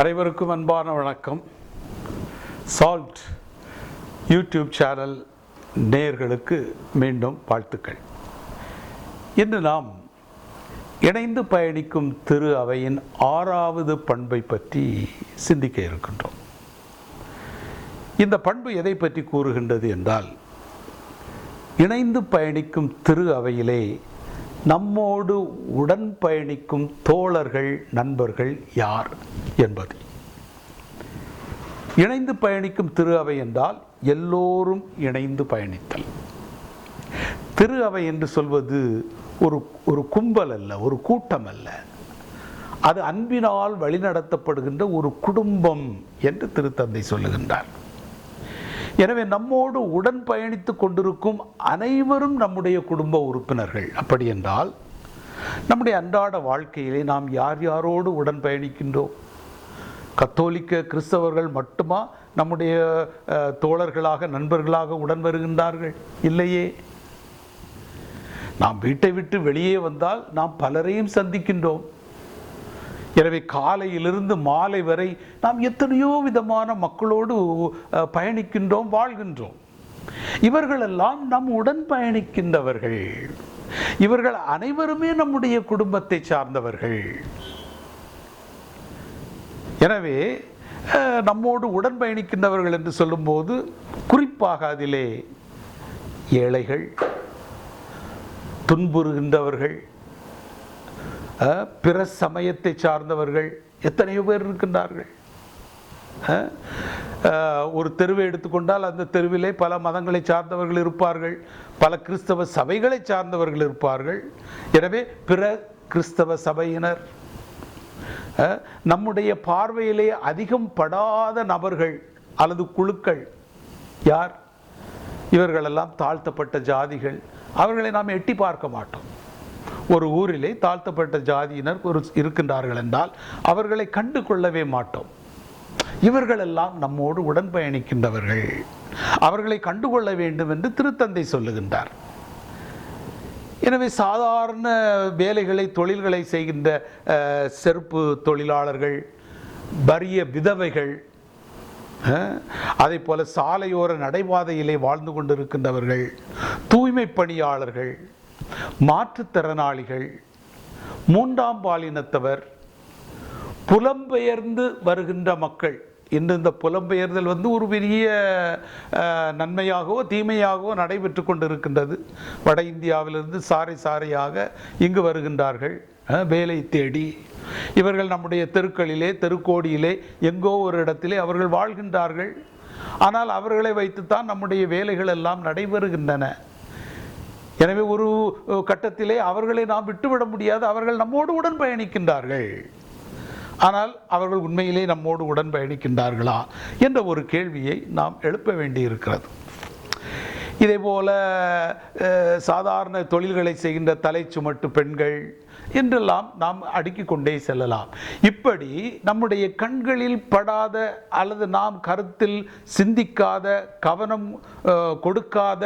அனைவருக்கும் அன்பான வணக்கம். சால்ட் யூடியூப் சேனல் நேயர்களுக்கு மீண்டும் வாழ்த்துக்கள். இன்று நாம் இணைந்து பயணிக்கும் திரு அவையின் ஆறாவது பண்பை பற்றி சிந்திக்க இருக்கின்றோம். இந்த பண்பு எதை பற்றி கூறுகின்றது என்றால் இணைந்து பயணிக்கும் திரு அவையிலே நம்மோடு உடன் பயணிக்கும் தோழர்கள் நண்பர்கள் யார் என்பது. இணைந்து பயணிக்கும் திரு அவை என்றால் எல்லோரும் இணைந்து பயணித்தல். திரு அவை என்று சொல்வது ஒரு ஒரு கும்பல் அல்ல ஒரு கூட்டம் அல்ல. அது அன்பினால் வழிநடத்தப்படுகின்ற ஒரு குடும்பம் என்று திருத்தந்தை சொல்லுகின்றார். எனவே நம்மோடு உடன் பயணித்துக் கொண்டிருக்கும் அனைவரும் நம்முடைய குடும்ப உறுப்பினர்கள். அப்படி என்றால் நம்முடைய அன்றாட வாழ்க்கையிலே நாம் யார் யாரோடு உடன் பயணிக்கின்றோம்? கத்தோலிக்க கிறிஸ்தவர்கள் மட்டுமா நம்முடைய தோழர்களாக நண்பர்களாக உடன் வருகின்றார்கள்? இல்லையே. நாம் வீட்டை விட்டு வெளியே வந்தால் நாம் பலரையும் சந்திக்கின்றோம். எனவே காலையிலிருந்து மாலை வரை நாம் எத்தனையோ விதமான மக்களோடு அஹ், பயணிக்கின்றோம் வாழ்கின்றோம். இவர்களெல்லாம் நம் உடன் பயணிக்கின்றவர்கள். இவர்கள் அனைவருமே நம்முடைய குடும்பத்தை சார்ந்தவர்கள். எனவே அஹ், நம்மோடு உடன் பயணிக்கின்றவர்கள் என்று சொல்லும்போது குறிப்பாக அதிலே ஏழைகள் துன்புறுகின்றவர்கள் பிற சமயத்தை சார்ந்தவர்கள் எத்தனையோ பேர் இருக்கின்றார்கள். ஒரு தெருவை எடுத்துக்கொண்டால் அந்த தெருவிலே பல மதங்களை சார்ந்தவர்கள் இருப்பார்கள் பல கிறிஸ்தவ சபைகளை சார்ந்தவர்கள் இருப்பார்கள். எனவே பிற கிறிஸ்தவ சபையினர் நம்முடைய பார்வையிலே அதிகம் படாத நபர்கள் அல்லது குழுக்கள் யார்? இவர்களெல்லாம் தாழ்த்தப்பட்ட ஜாதிகள். அவர்களை நாம் எட்டி பார்க்க மாட்டோம். ஒரு ஊரிலே தாழ்த்தப்பட்ட ஜாதியினர் ஒரு இருக்கின்றார்கள் என்றால் அவர்களை கண்டு கொள்ளவே மாட்டோம். இவர்களெல்லாம் நம்மோடு உடன் பயணிக்கின்றவர்கள். அவர்களை கண்டுகொள்ள வேண்டும் என்று திருத்தந்தை சொல்லுகின்றார். எனவே சாதாரண வேலைகளை தொழில்களை செய்கின்ற செருப்பு தொழிலாளர்கள் வறிய விதவைகள் அதே போல சாலையோர நடைபாதையிலே வாழ்ந்து கொண்டிருக்கின்றவர்கள் தூய்மை பணியாளர்கள் மாற்றுத்திறனாளிகள் மூன்றாம் பாலினத்தவர் புலம்பெயர்ந்து வருகின்ற மக்கள். இன்று இந்த புலம்பெயர்தல் வந்து ஒரு பெரிய நன்மையாகவோ தீமையாகவோ நடைபெற்று கொண்டிருக்கின்றது. வட இந்தியாவிலிருந்து சாறை சாறையாக இங்கு வருகின்றார்கள். வேலை தேடி. இவர்கள் நம்முடைய தெருக்களிலே தெருக்கோடியிலே எங்கோ ஒரு இடத்திலே அவர்கள் வாழ்கின்றார்கள். ஆனால் அவர்களை வைத்துத்தான் நம்முடைய வேலைகள் எல்லாம் நடைபெறுகின்றன. எனவே ஒரு கட்டத்திலே அவர்களை நாம் விட்டுவிட முடியாது. அவர்கள் நம்மோடு உடன் பயணிக்கின்றார்கள். ஆனால் அவர்கள் உண்மையிலே நம்மோடு உடன் பயணிக்கின்றார்களா என்ற ஒரு கேள்வியை நாம் எழுப்ப வேண்டியிருக்கிறது. இதே போல சாதாரண தொழில்களை செய்கின்ற தலை சுமட்டு பெண்கள் என்றெல்லாம் நாம் அடுக்கிக் கொண்டே செல்லலாம். இப்படி நம்முடைய கண்களில் படாத அல்லது நாம் கருத்தில் சிந்திக்காத கவனம் கொடுக்காத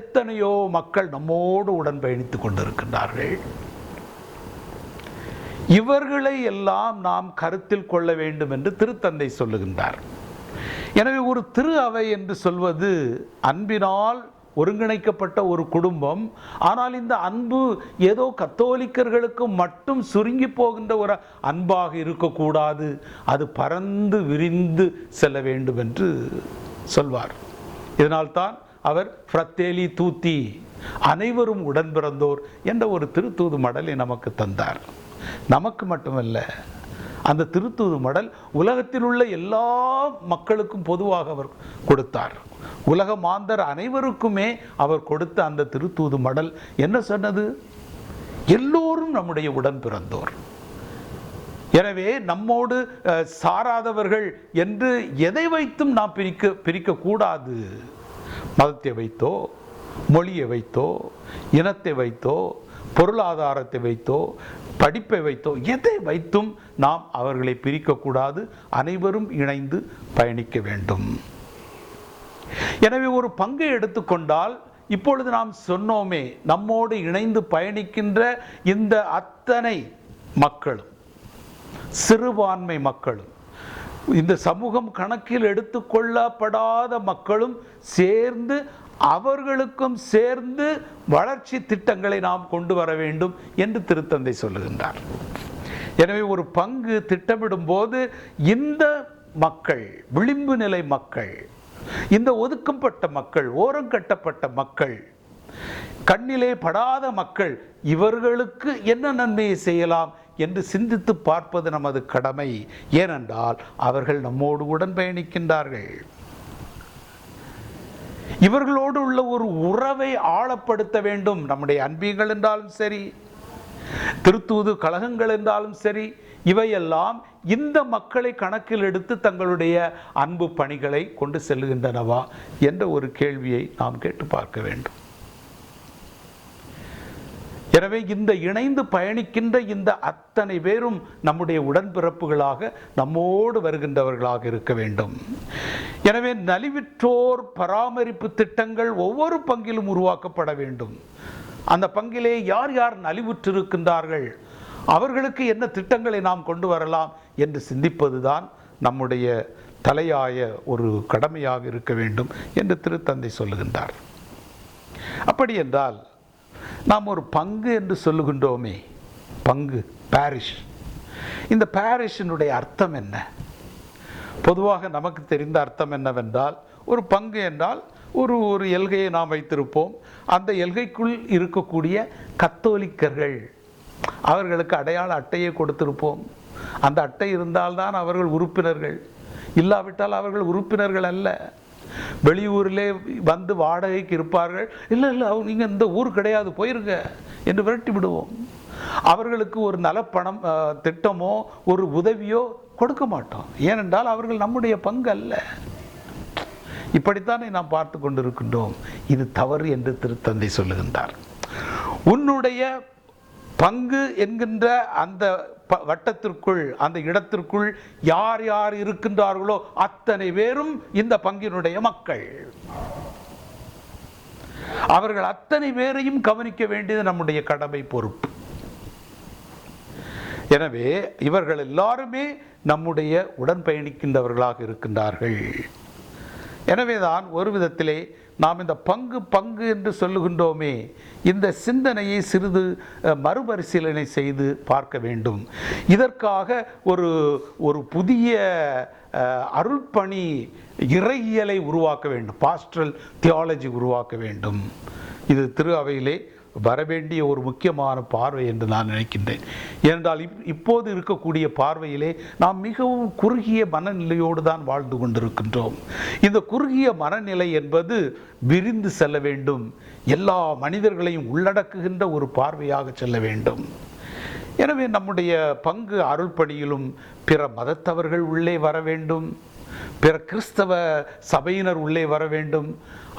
எத்தனையோ மக்கள் நம்மோடு உடன் பயணித்துக் கொண்டிருக்கின்றார்கள். இவர்களை எல்லாம் நாம் கருத்தில் கொள்ள வேண்டும் என்று திருத்தந்தை சொல்லுகின்றார். எனவே ஒரு திரு அவை என்று சொல்வது அன்பினால் ஒருங்கிணைக்கப்பட்ட ஒரு குடும்பம் ஆனால் இந்த அன்பு ஏதோ கத்தோலிக்கர்களுக்கு மட்டும் சுருங்கி போகின்ற ஒரு அன்பாக இருக்கக்கூடாது. அது பறந்து விரிந்து செல்ல வேண்டும் என்று சொல்வார். இதனால்தான் அவர் ஃப்ரத்தேலி தூத்தி அனைவரும் உடன் பிறந்தோர் என்ற ஒரு திருத்தூது மடலை நமக்கு தந்தார். நமக்கு மட்டுமல்ல அந்த திருத்தூது மடல் உலகத்தில் உள்ள எல்லா மக்களுக்கும் பொதுவாக அவர் கொடுத்தார். உலக மாந்தர் அனைவருக்குமே அவர் கொடுத்த அந்த திருத்தூது மடல் என்ன சொன்னது? எல்லோரும் நம்முடைய உடன் பிறந்தோர். எனவே நம்மோடு அஹ், சாராதவர்கள் என்று எதை வைத்தும் நாம் பிரிக்க பிரிக்கக்கூடாது மதத்தை வைத்தோ மொழியை வைத்தோ இனத்தை வைத்தோ பொருளாதாரத்தை வைத்தோ படிப்பை வைத்தோ எதை வைத்தும் நாம் அவர்களை பிரிக்கக்கூடாது. அனைவரும் இணைந்து பயணிக்க வேண்டும். எனவே ஒரு பங்கை எடுத்துக்கொண்டால் இப்பொழுது நாம் சொன்னோமே நம்மோடு இணைந்து பயணிக்கின்ற இந்த அத்தனை மக்களும் சிறுபான்மை மக்களும் இந்த சமூகம் கணக்கில் எடுத்துக்கொள்ளப்படாத மக்களும் சேர்ந்து அவர்களுக்கும் சேர்ந்து வளர்ச்சி திட்டங்களை நாம் கொண்டு வர வேண்டும் என்று திருத்தந்தை சொல்லுகின்றார். எனவே ஒரு பங்கு திட்டமிடும் போது இந்த மக்கள் விளிம்பு நிலை மக்கள் இந்த ஒதுக்கப்பட்ட மக்கள் ஓரங்கட்டப்பட்ட மக்கள் கண்ணிலே படாத மக்கள் இவர்களுக்கு என்ன நன்மையை செய்யலாம் என்று சிந்தித்து பார்ப்பது நமது கடமை. ஏனென்றால் அவர்கள் நம்மோடு உடன் பயணிக்கின்றார்கள். இவர்களோடு உள்ள ஒரு உறவை ஆழப்படுத்த வேண்டும். நம்முடைய அன்பியங்கள் என்றாலும் சரி திருத்தூது கழகங்கள் என்றாலும் சரி இவையெல்லாம் இந்த மக்களை கணக்கில் எடுத்து தங்களுடைய அன்பு பணிகளை கொண்டு செல்லுகின்றனவா என்ற ஒரு கேள்வியை நாம் கேட்டு பார்க்க வேண்டும். எனவே இந்த இணைந்து பயணிக்கின்ற இந்த அத்தனை பேரும் நம்முடைய உடன்பிறப்புகளாக நம்மோடு வருகின்றவர்களாக இருக்க வேண்டும். எனவே நலிவிற்றோர் பராமரிப்பு திட்டங்கள் ஒவ்வொரு பங்கிலும் உருவாக்கப்பட வேண்டும். அந்த பங்கிலே யார் யார் நலிவுற்றிருக்கின்றார்கள்? அவர்களுக்கு என்ன திட்டங்களை நாம் கொண்டு வரலாம் என்று சிந்திப்பதுதான் நம்முடைய தலையாய ஒரு கடமையாக இருக்க வேண்டும் என்று திருத்தந்தை சொல்லுகின்றார். அப்படி என்றால் நாம் ஒரு பங்கு என்று சொல்லுகின்றோமே. பங்கு பாரிஷ் இந்த பாரிஷினுடைய அர்த்தம் என்ன? பொதுவாக நமக்கு தெரிந்த அர்த்தம் என்னவென்றால் ஒரு பங்கு என்றால் ஒரு ஒரு எல்கையை நாம் வைத்திருப்போம். அந்த எல்கைக்குள் இருக்கக்கூடிய கத்தோலிக்கர்கள் அவர்களுக்கு அடையாள அட்டையை கொடுத்திருப்போம். அந்த அட்டை இருந்தால்தான் அவர்கள் உறுப்பினர்கள். இல்லாவிட்டால் அவர்கள் உறுப்பினர்கள் அல்ல. வெளியூரிலே வந்து வாடகைக்கு இருப்பார்கள். இல்லை இல்லை அவங்க நீங்கள் இந்த ஊர் கிடையாது போயிருங்க என்று விரட்டி விடுவோம். அவர்களுக்கு ஒரு நலப்பணம் அஹ், திட்டமோ ஒரு உதவியோ கொடுக்க மாட்டோம். ஏனென்றால் அவர்கள் நம்முடைய பங்கு அல்ல இப்படித்தானே நாம் பார்த்து கொண்டிருக்கின்றோம். இது தவறு என்று திருத்தந்தை சொல்லுகின்றார். உன்னுடைய பங்கு என்கின்ற அந்த வட்டத்திற்குள் அந்த இடத்திற்குள் யார் யார் இருக்கின்றார்களோ அத்தனை பேரும் இந்த பங்கினுடைய மக்கள். அவர்கள் அத்தனை பேரையும் கவனிக்க வேண்டியது நம்முடைய கடமை பொறுப்பு. எனவே இவர்கள் எல்லாருமே நம்முடைய உடன் பயணிக்கின்றவர்களாக இருக்கின்றார்கள். எனவேதான் ஒரு விதத்திலே நாம் இந்த பங்கு பங்கு என்று சொல்லுகின்றோமே இந்த சிந்தனையை சிறிது மறுபரிசீலனை செய்து பார்க்க வேண்டும். இதற்காக ஒரு ஒரு புதிய அருள்பணி இறையியலை உருவாக்க வேண்டும். பாஸ்ட்ரல் தியாலஜி உருவாக்க வேண்டும். இது திரு அவையிலே வரவேண்டிய ஒரு முக்கியமான பார்வை என்று நான் நினைக்கின்றேன். ஏனென்றால் இப் இப்போது இருக்கக்கூடிய பார்வையிலே நாம் மிகவும் குறுகிய மனநிலையோடு தான் வாழ்ந்து கொண்டிருக்கின்றோம். இந்த குறுகிய மனநிலை என்பது விரிந்து செல்ல வேண்டும். எல்லா மனிதர்களையும் உள்ளடக்குகின்ற ஒரு பார்வையாக செல்ல வேண்டும். எனவே நம்முடைய பங்கு அருள்பணியிலும் பிற மதத்தவர்கள் உள்ளே வர வேண்டும். பிற கிறிஸ்தவ சபையினர் உள்ளே வர வேண்டும்.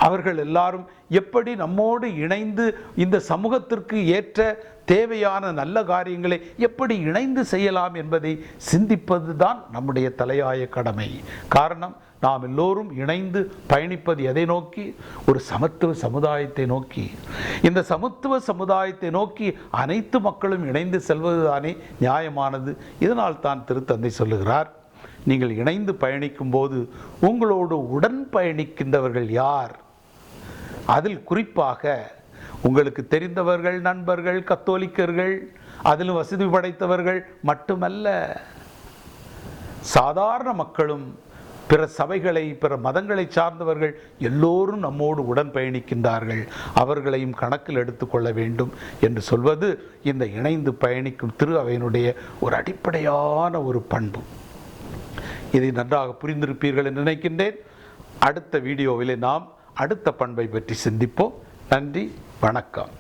அவர்கள் எல்லாரும் எப்படி நம்மோடு இணைந்து இந்த சமூகத்திற்கு ஏற்ற தேவையான நல்ல காரியங்களை எப்படி இணைந்து செய்யலாம் என்பதை சிந்திப்பது தான் நம்முடைய தலையாய கடமை. காரணம் நாம் எல்லோரும் இணைந்து பயணிப்பது எதை நோக்கி? ஒரு சமத்துவ சமுதாயத்தை நோக்கி. இந்த சமத்துவ சமுதாயத்தை நோக்கி அனைத்து மக்களும் இணைந்து செல்வதுதானே நியாயமானது. இதனால் தான் திருத்தந்தை சொல்லுகிறார். நீங்கள் இணைந்து பயணிக்கும் போது உங்களோடு உடன் பயணிக்கின்றவர்கள் யார்? அதில் குறிப்பாக உங்களுக்கு தெரிந்தவர்கள் நண்பர்கள் கத்தோலிக்கர்கள் அதிலும் வசதி படைத்தவர்கள் மட்டுமல்ல. சாதாரண மக்களும் பிற சபைகளை பிற மதங்களை சார்ந்தவர்கள் எல்லோரும் நம்மோடு உடன் பயணிக்கின்றார்கள். அவர்களையும் கணக்கில் எடுத்துக்கொள்ள வேண்டும் என்று சொல்வது இந்த இணைந்து பயணிக்கும் திரு அவையினுடைய ஒரு அடிப்படையான ஒரு பண்பு. இதை நன்றாக புரிந்திருப்பீர்கள் என்று நினைக்கின்றேன். அடுத்த வீடியோவிலே நாம் அடுத்த பண்பை பற்றி சிந்திப்போம். நன்றி வணக்கம்.